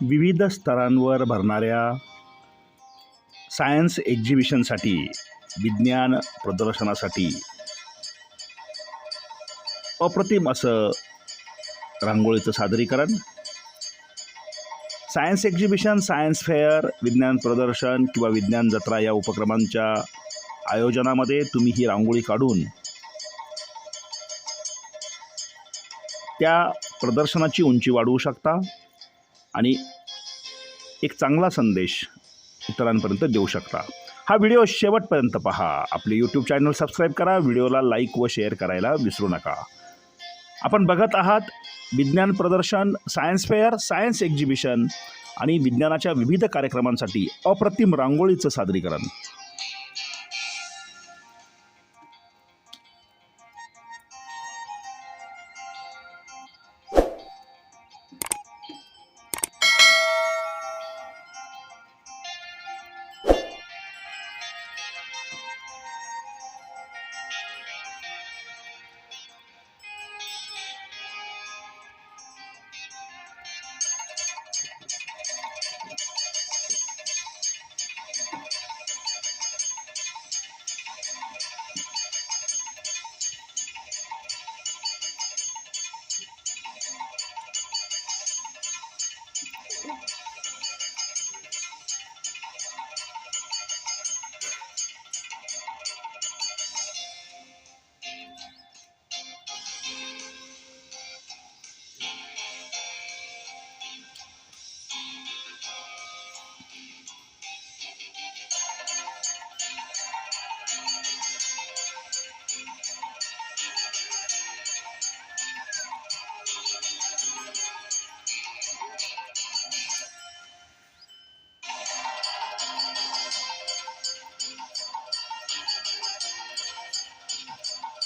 विविध स्तरांवर भरणाऱ्या सायन्स एक्झिबिशनसाठी विज्ञान प्रदर्शनासाठी अप्रतिम असं रांगोळीचं सादरीकरण. सायन्स एक्झिबिशन सायन्स फेअर विज्ञान प्रदर्शन किंवा विज्ञान जत्रा या उपक्रमांच्या आयोजनामध्ये तुम्ही ही रांगोळी काढून त्या प्रदर्शनाची उंची वाढवू शकता. आणि एक चांगला संदेश इतरांपर्यंत देऊ शकता. हा व्हिडिओ शेवटपर्यंत पहा. आपले यूट्यूब चॅनल सबस्क्राईब करा. व्हिडिओला लाईक व शेअर करायला विसरू नका. आपण बघत आहात विज्ञान प्रदर्शन सायन्स फेअर सायन्स एक्झिबिशन आणि विज्ञानाच्या विविध कार्यक्रमांसाठी अप्रतिम रांगोळीचं सादरीकरण. Thanks.